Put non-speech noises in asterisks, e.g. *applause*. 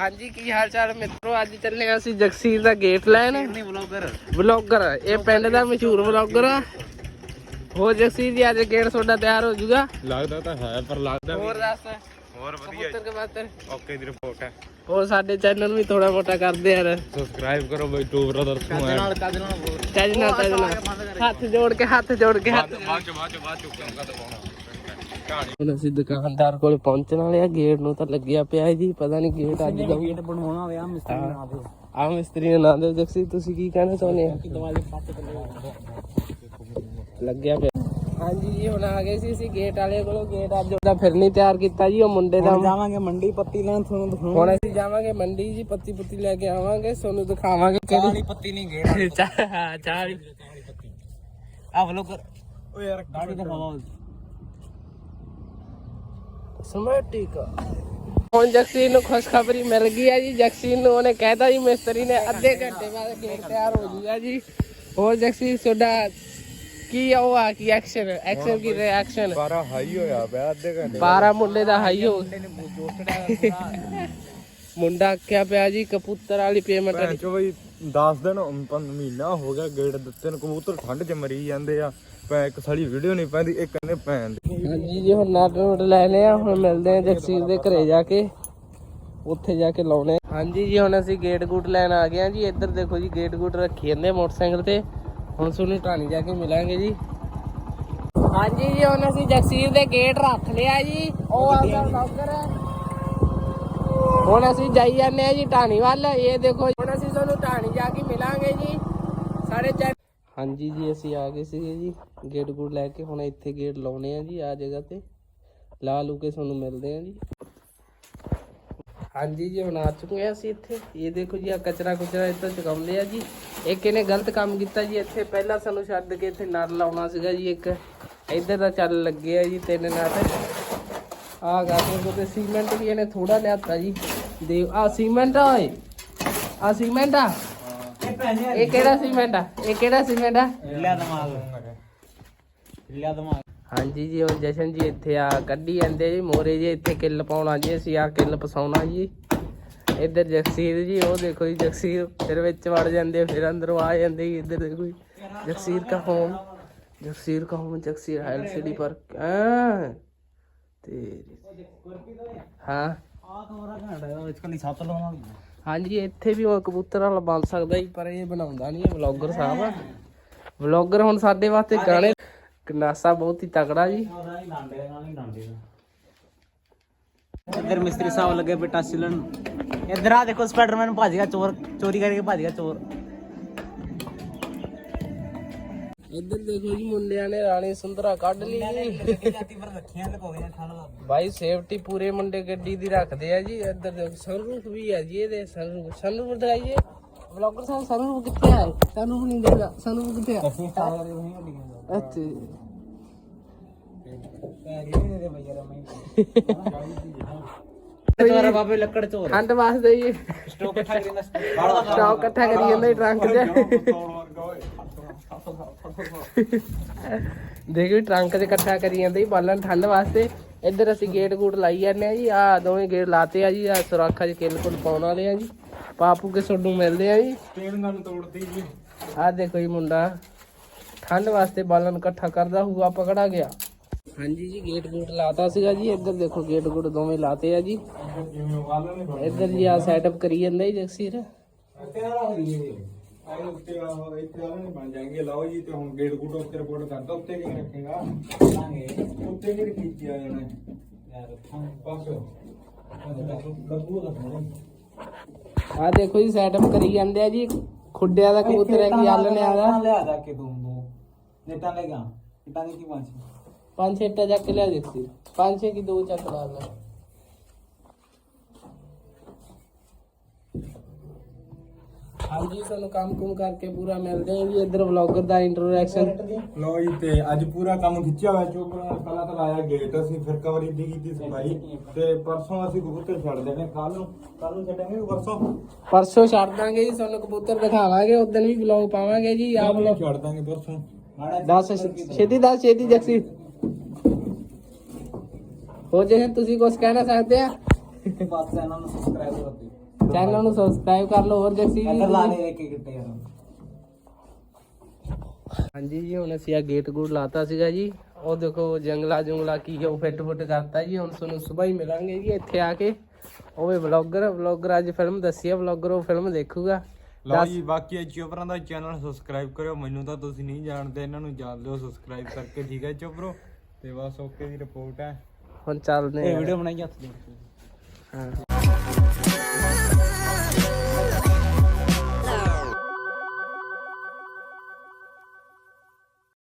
ਹਾਂਜੀ ਕੀ ਹਾਲ ਚਾਲ ਮਿੱਤਰੋ? ਅੱਜ ਚੱਲੇ ਹਾਂ ਅਸੀਂ ਜਗਸੀਰ ਦਾ ਗੇਟ ਲੈਣ। ਨਹੀਂ ਵਲੌਗਰ। ਵਲੌਗਰ ਇਹ ਪਿੰਡ ਦਾ ਮਸ਼ਹੂਰ ਵਲੌਗਰ ਆ। ਹੋ ਜਗਸੀਰ ਜੀ ਅੱਜ ਗੇਟ ਤੁਹਾਡਾ ਤਿਆਰ ਹੋ ਜਾਊਗਾ ਲੱਗਦਾ ਤਾਂ ਹੈ ਪਰ ਲੱਗਦਾ ਹੋਰ ਦੱਸ। ਹੋਰ ਵਧੀਆ ਕਬੂਤਰ ਕੇ ਬਾਤਰ ਓਕੇ ਦੀ ਰਿਪੋਰਟ ਹੈ। ਹੋਰ ਸਾਡੇ ਚੈਨਲ ਵੀ ਥੋੜਾ ਮੋਟਾ ਕਰਦੇ ਯਾਰ ਸਬਸਕ੍ਰਾਈਬ ਕਰੋ ਬਈ ਟੂ ਚੱਜ ਨਾਲ ਚੱਜ ਨਾਲ ਹੱਥ ਜੋੜ ਕੇ ਹੱਥ ਜੋੜ ਕੇ ਹੱਥ ਬਾਅਦ ਚ ਬਾਅਦ ਚ ਬਾਅਦ ਚ ਚੁੱਕਾਂਗਾ ਦਿਖਾਉਣਾ ਕਹਾਣੀ ਹੁਣ ਅਸੀਂ ਦੁਕਾਨਦਾਰ ਕੋਲ ਪਹੁੰਚਣ ਵਾਲੇ ਆ ਗੇਟ ਨੂੰ ਤਾਂ ਲੱਗਿਆ ਪਿਆ ਜੀ ਪਤਾ ਨਹੀਂ ਗੇਟ ਅੱਜ ਦਾ ਗੇਟ ਬਣਾਉਣਾ ਹੋਇਆ ਮਿਸਤਰੀ ਦਿਓ ਆ ਮਿਸਤਰੀ ਦਾ ਨਾਮ ਦਿਓ ਜਗਸੀਰ ਤੁਸੀਂ ਕੀ ਕਹਿਣਾ ਚਾਹੁੰਦੇ ਆ? ਦਿਵਾਲੀ ਲੱਗਿਆ ਪਿਆ। ਹਾਂਜੀ ਜੀ ਹੁਣ ਆ ਗਏ ਸੀ ਅਸੀਂ ਗੇਟ ਵਾਲੇ ਕੋਲੋਂ ਗੇਟ ਅੱਜ ਉਹਦਾ ਫਿਰ ਨਹੀਂ ਤਿਆਰ ਕੀਤਾ ਜੀ ਉਹ ਮੁੰਡੇ ਦਾ ਜਾਵਾਂਗੇ ਮੰਡੀ ਪੱਤੀ ਲੈਣ ਤੁਹਾਨੂੰ ਦਿਖਾਉਂ ਹੁਣ ਅਸੀਂ ਜਾਵਾਂਗੇ ਮੰਡੀ ਜੀ ਪੱਤੀ ਪੁੱਤੀ ਲੈ ਕੇ ਆਵਾਂਗੇ ਤੁਹਾਨੂੰ ਦਿਖਾਵਾਂਗੇ ਕਿਹੜੀ। ਪੱਤੀ ਨਹੀਂ ਗੇਟ ਚਾਹ ਚਾਹ ਆ ਵਲੌਗਰ। ਓ ਯਾਰ ਗਾੜੀ ਦਿਖਾਵਾ ਸਮੈਟਿਕ। ਹੁਣ ਜਗਸੀਰ ਨੂੰ ਖੁਸ਼ਖਬਰੀ ਮਿਲ ਗਈ ਹੈ ਜੀ। ਜਗਸੀਰ ਨੂੰ ਉਹਨੇ ਕਹਿਤਾ ਜੀ ਮਿਸਤਰੀ ਨੇ ਅੱਧੇ ਘੰਟੇ ਬਾਅਦ ਗੇਟ ਤਿਆਰ ਹੋ ਜੂਗਾ ਜੀ। ਹੋਰ ਜਗਸੀਰ ਤੁਹਾਡਾ ਕੀ ਆ ਉਹ ਆ ਕੀ ਐਕਸ਼ਨ ਐਕਸ਼ਨ ਕੀ ਰਿਐਕਸ਼ਨ ਬਾਰਾ ਹਾਈ ਹੋਇਆ ਪਿਆ ਅੱਧੇ ਘੰਟੇ ਬਾਰਾ ਮੁੰਡੇ ਦਾ ਹਾਈ ਹੋ ਮੁੰਡਾ ਆਖਿਆ ਪਿਆ ਜੀ ਕਬੂਤਰ ਵਾਲੀ ਪੇਮੈਂਟ ਭੈਣ ਚੋ ਬਈ 10 ਦਿਨ ਮਹੀਨਾ ਹੋ ਗਿਆ ਗੇਟ ਦਿੱਤੇ ਨੂੰ। ਕਬੂਤਰ ਠੰਡ ਚ ਮਰੀ ਜਾਂਦੇ ਆ। ਪੈ ਇੱਕ ਸਾਲੀ ਵੀਡੀਓ ਨਹੀਂ ਪੈਂਦੀ, ਇੱਕ ਕਹਿੰਦੇ ਪੈਣ ਦੀ। ਹਾਂਜੀ, ਜੀ ਹੁਣ ਨਟ ਨੁਟ ਲੈ ਲਿਆ ਹੁਣ ਮਿਲਦੇ ਆ ਜਗਸੀਰ ਦੇ ਘਰੇ ਜਾ ਕੇ। ਉੱਥੇ ਜਾ ਕੇ ਲਾਉਣੇ। ਹਾਂਜੀ ਜੀ, ਹੁਣ ਅਸੀਂ ਗੇਟ ਗੂਟ ਲੈਣ ਆ ਗਏ ਆ ਜੀ। ਇੱਧਰ ਦੇਖੋ ਜੀ, ਗੇਟ ਗੂਟ ਰੱਖੀ ਜਾਂਦੇ ਮੋਟਰਸਾਈਕਲ ਤੇ। ਹੁਣ ਤੁਹਾਨੂੰ ਢਾਣੀ ਜਾ ਕੇ ਮਿਲਾਂਗੇ ਜੀ। ਹਾਂਜੀ ਜੀ, ਹੁਣ ਅਸੀਂ ਜਗਸੀਰ ਦੇ ਗੇਟ ਰੱਖ ਲਿਆ ਜੀ। ਉਹ ਆਉਂਦਾ ਲੌਕਰ ਹੈ ਹੁਣ ਅਸੀਂ ਜਾਈ ਜਾਂਦੇ ਆ ਜੀ ਢਾਣੀ ਵੱਲ। ਇਹ ਦੇਖੋ ਹੁਣ ਅਸੀਂ ਤੁਹਾਨੂੰ ਢਾਣੀ ਜਾ ਕੇ ਮਿਲਾਂਗੇ ਜੀ। ਸਾਡੇ ਚੈ ਹਾਂਜੀ ਜੀ, ਅਸੀਂ ਆ ਗਏ ਸੀਗੇ ਜੀ। ਗੇਟ ਗੂਟ ਲੈ ਕੇ ਹੁਣ ਇੱਥੇ ਗੇਟ ਲਾਉਣੇ ਆ ਜੀ, ਆ ਜਗ੍ਹਾ ਤੇ। ਲਾ ਲੂ ਕੇ ਤੁਹਾਨੂੰ ਮਿਲਦੇ ਆ ਜੀ। ਹਾਂਜੀ ਜੀ, ਹੁਣ ਆ ਚੁੱਕੇ ਆ ਅਸੀਂ ਇੱਥੇ। ਇਹ ਦੇਖੋ ਜੀ ਆ ਕਚਰਾ ਕੁਚਰਾ ਇੱਥੇ ਚੁਕਾਉਂਦੇ ਆ ਜੀ। ਇੱਕ ਇਹਨੇ ਗਲਤ ਕੰਮ ਕੀਤਾ ਜੀ, ਇੱਥੇ ਪਹਿਲਾਂ ਸਾਨੂੰ ਛੱਡ ਕੇ ਇੱਥੇ ਨਟ ਲਾਉਣਾ ਸੀਗਾ ਜੀ, ਇੱਕ। ਇੱਧਰ ਦਾ ਚੱਲ ਲੱਗੇ ਆ ਜੀ, ਤਿੰਨ ਨਟ ਆ ਗਾਣੇ ਤੇ ਸੀਮੈਂਟ ਵੀ ਇਹਨੇ ਥੋੜਾ ਲਿਆਤਾ ਜੀ। ਦੇ ਆ ਸੀਮੈਂਟ ਆ ਓਏ। ਆ ਸੀਮੈਂਟ ਆ। ਇਹ ਕਿਹੜਾ ਸੀਮੈਂਟ ਆ? ਇਹ ਕਿਹੜਾ ਸੀਮੈਂਟ ਆ? ਲਿਆ ਦਿਮਾਗ। ਲਿਆ ਦਿਮਾਗ। ਹਾਂਜੀ ਜੀ ਹੁਣ ਜਸ਼ਨ ਜੀ ਇੱਥੇ ਆ ਕੱਢੀ ਜਾਂਦੇ ਜੀ ਮੋਰੇ ਜੀ ਇੱਥੇ ਕਿੱਲ ਪਾਉਣਾ ਜੀ ਅਸੀਂ ਆ ਕਿੱਲ ਪਸਾਉਣਾ ਜੀ। ਇੱਧਰ ਜਗਸੀਰ ਜੀ ਉਹ ਦੇਖੋ ਜੀ ਜਗਸੀਰ ਫਿਰ ਵਿੱਚ ਵੜ ਜਾਂਦੇ ਫਿਰ ਅੰਦਰੋਂ ਆ ਜਾਂਦੇ ਜੀ ਇੱਧਰ ਦੇਖੋ ਜੀ। ਜਗਸੀਰ ਦਾ ਹੋਮ ਜਗਸੀਰ ਦਾ ਹੋਮ ਜਗਸੀਰ ਐਲਸੀਡੀ ਪਰ ਤੇਰੀ। ਹਾਂ। ਆ ਕਮਰਾ ਘੰਟਾ ਇਸ ਕਲੀ ਛੱਤ ਲਾਉਣਾ ਹਾਂਜੀ, ਇੱਥੇ ਵੀ ਉਹ ਕਬੂਤਰ ਵਾਲਾ ਬਣ ਸਕਦਾ ਜੀ, ਪਰ ਇਹ ਬਣਾਉਂਦਾ ਨਹੀਂ ਹੈ ਵਲੌਗਰ ਸਾਹਿਬ ਆ। ਵਲੌਗਰ ਹੁਣ ਸਾਡੇ ਵਾਸਤੇ ਗਾਣੇ ਕਨਾਸਾ ਬਹੁਤ ਹੀ ਤਕੜਾ ਜੀ। ਇੱਧਰ ਮਿਸਤਰੀ ਸਾਹਿਬ ਲੱਗੇ ਬੇਟਾ ਸਿਲਣ। ਇੱਧਰ ਆ ਦੇਖੋ ਸਪਾਈਡਰਮੈਨ ਭੱਜ ਗਿਆ, ਚੋਰ ਚੋਰੀ ਕਰਕੇ ਭੱਜ ਗਿਆ ਚੋਰ। ਇੱਧਰ ਦੇਖੋ ਜੀ ਮੁੰਡਿਆਂ ਨੇ ਰਾਣੀ ਸੁੰਦਰਾ ਕੱਢ ਲਈ ਜੀ। ਜਾਤੀ ਪਰ ਰੱਖੀਆਂ ਲਗਾਉਂਦੇ ਠੰਡ ਦਾ ਬਾਈ ਸੇਫਟੀ ਪੂਰੇ ਮੁੰਡੇ ਗੱਡੀ ਦੀ ਰੱਖਦੇ ਆ ਜੀ। ਇੱਧਰ ਦੇਖੋ ਸਨਰੂਫ ਵੀ ਹੈ ਜੀ ਇਹਦੇ ਸਨਰੂਫ ਸਨਰੂਫ ਦਿਖਾਈਏ। ਵਲੌਗਰ ਸਾਹਿਬ ਸਨਰੂਫ ਕਿੱਥੇ ਹੈ ਸਨਰੂਫ ਨਹੀਂ ਦੇਖਦਾ। ਸਨਰੂਫ ਕਿੱਥੇ ਹੈ ਅਸੀਂ ਸਾਲ ਵਾਲੇ ਨਹੀਂ ਵੱਡੀਆਂ ਅੱਛਾ ਪੈਰੀ ਨਹੀਂ ਦੇ। ਬਈ ਯਾਰ ਮੈਂ ਤੁਹਾਰਾ ਬਾਬੇ ਲੱਕੜ ਚੋਰ। ਠੰਡ ਵਾਸਤੇ ਜੀ। ਸਟੋਕ ਇਕੱਠਾ ਕਰੀਂਦਾ ਸਟਾਕ ਇਕੱਠਾ ਕਰੀ ਜਾਂਦਾ ਜੀ ਟਰੰਕ 'ਚ। *laughs* ਦੇਖੋ ਟਰੰਕ 'ਚ ਇਕੱਠਾ ਕਰੀ ਜਾਂਦੇ ਜੀ ਬਾਲਣ ਠੰਡ ਵਾਸਤੇ। ਇੱਧਰ ਅਸੀਂ ਗੇਟ ਗੂਟ ਲਾਈ ਜਾਂਦੇ ਆ ਜੀ ਆ ਦੋਵੇਂ ਗੇਟ ਲਾਤੇ ਆ ਜੀ ਆ ਸੁਰੱਖਿਆ 'ਚ ਕਿੱਲ ਕੁੱਲ ਪਾਉਣ ਵਾਲੇ ਆ ਜੀ। ਪਾਪੂ ਕੇ ਸੋਨੂੰ ਮਿਲਦੇ ਆ ਜੀ। ਤੇਲ ਨਾਲ ਤੋੜਦੀ ਜੀ। ਆ ਦੇਖੋ ਜੀ ਮੁੰਡਾ ਠੰਡ ਵਾਸਤੇ ਬਾਲਣ ਇਕੱਠਾ ਕਰਦਾ ਹੋਊਗਾ ਪਕੜਾ ਗਿਆ। ਹਾਂਜੀ ਜੀ ਗੇਟ ਗੂਟ ਲਾਤਾ ਸੀਗਾ ਜੀ ਇੱਧਰ ਦੇਖੋ ਗੇਟ ਗੂਟ ਦੋਵੇਂ ਲਾਤੇ ਆ ਜੀ। ਇੱਧਰ ਜੀ ਆ ਸੈਟਅਪ ਕਰੀ ਜਾਂਦਾ ਜੀ ਜਗਸੀਰ। ਆਏ ਉੱਤੇ ਆ ਇੱਥੇ ਵਾਲੇ ਨਹੀਂ ਬਣ ਜਾਣਗੇ। ਲਓ ਜੀ ਤੇ ਹੁਣ ਗੇਟ ਗੁੱਟ ਉੱਤੇ ਰਿਪੋਰਟ ਕਰਦਾ ਉੱਤੇ ਕਿਵੇਂ ਰੱਖੇਗਾ? ਉੱਤੇ ਵੀ ਕੀਤੀ ਆ ਇਹਨੇ ਯਾਰ ਬਸ ਗੱਬੂ ਦਾ ਆ ਦੇਖੋ ਜੀ ਸੈਟਅਪ ਕਰੀ ਜਾਂਦੇ ਆ ਜੀ। ਖੁੱਡਿਆਂ ਦਾ ਕਬੂਤਰ ਹੈ ਕਿ ਆਲਣੇ ਆਦਾ ਲਿਆ ਜਾ ਕੇ ਤੂੰ ਦੋ ਨੇਟਾਂ ਲੈ ਗਿਆ ਇਟਾਂ ਦੀ ਕੀ ਪੰਜ ਪੰਜ ਛੇ ਇੱਟਾਂ ਚੱਕ ਕੇ ਲਿਆ ਜਗਸੀਰ ਪੰਜ ਛੇ ਕੀ ਦੋ ਚੱਕ ਲਾ ਲੈ। ਹਾਂਜੀ ਤੁਹਾਨੂੰ ਕੰਮ ਕੁਮ ਕਰਕੇ ਪੂਰਾ ਮਿਲਦੇ ਹਾਂ ਜੀ ਇੱਧਰ ਵਲੌਗਰ ਦਾ ਇੰਟਰੋਡਕਸ਼ਨ ਲੋ ਜੀ ਤੇ ਅੱਜ ਪੂਰਾ ਕੰਮ ਖਿੱਚਿਆ ਹੋਇਆ ਚੋਪੜਾ ਪਹਿਲਾਂ ਤਾਂ ਲਾਇਆ ਗੇਟ ਅਸੀਂ ਫਿਰ ਕਵਰੀ ਦੀ ਕੀਤੀ ਸਫ਼ਾਈ। ਤੇ ਪਰਸੋਂ ਅਸੀਂ ਕਬੂਤਰ ਛੱਡ ਦੇਣੇ ਕੱਲ ਨੂੰ ਕੱਲ ਨੂੰ ਛੱਡਾਂਗੇ ਪਰਸੋਂ। ਪਰਸੋਂ ਛੱਡ ਦਾਂਗੇ ਜੀ ਤੁਹਾਨੂੰ ਕਬੂਤਰ ਦਿਖਾਵਾਂਗੇ ਉਦੋਂ ਵੀ ਵਲੌਗ ਪਾਵਾਂਗੇ ਜੀ ਆ ਨੂੰ ਵਲੌਗ ਛੱਡ ਦਾਂਗੇ ਪਰਸੋਂ। ਦੱਸ ਛੇਤੀ ਦੱਸ ਛੇਤੀ ਜਗਸੀ ਹੋ ਜੇ ਤੁਸੀਂ ਕੁਝ ਕਹਿਣਾ ਸਕਦੇ ਆ? ਬਸ ਇਹਨਾਂ ਨੂੰ ਸਬਸਕ੍ਰਾਈਬ ਕਰ। ਦਿਓ ਚੈਨਲ ਨੂੰ ਸਬਸਕ੍ਰਾਈਬ ਕਰ ਲਓ ਹੋਰ ਜਗਸੀਰ ਜੀ ਲਾਣੇ ਇੱਕ ਕਿੱਤੇ ਯਾਰ ਹਾਂਜੀ ਜੀ ਹੁਣ ਅਸੀਂ ਆ ਗੇਟ ਗੂਟ ਲਾਤਾ ਸੀਗਾ ਜੀ। ਉਹ ਦੇਖੋ ਜੰਗਲਾ ਜੁੰਗਲਾ ਕੀ ਹੈ ਉਹ ਫਿੱਟ ਫੁੱਟ ਕਰਤਾ ਜੀ। ਹੁਣ ਤੁਹਾਨੂੰ ਸਵੇਰ ਹੀ ਮਿਲਾਂਗੇ ਜੀ ਇੱਥੇ ਆ ਕੇ। ਉਹ ਵੀ ਵਲੌਗਰ ਵਲੌਗਰ ਅੱਜ ਫਿਲਮ ਦੱਸੀ ਵਲੌਗਰ ਉਹ ਫਿਲਮ ਦੇਖੂਗਾ। ਲਓ ਜੀ ਬਾਕੀ ਇਹ ਚੋਪਰਾਂ ਦਾ ਚੈਨਲ ਸਬਸਕ੍ਰਾਈਬ ਕਰਿਓ। ਮੈਨੂੰ ਤਾਂ ਤੁਸੀਂ ਨਹੀਂ ਜਾਣਦੇ ਇਹਨਾਂ ਨੂੰ ਜਾਣ ਲਿਓ ਸਬਸਕ੍ਰਾਈਬ ਕਰਕੇ ਠੀਕ ਹੈ ਚੋਪਰੋ? ਤੇ ਬਸ ਓਕੇ ਦੀ ਰਿਪੋਰਟ ਹੈ। ਹੁਣ ਚੱਲਦੇ ਆ ਵੀਡੀਓ ਬਣਾਈ ਹੱਥ ਦੇ ਹਾਂ।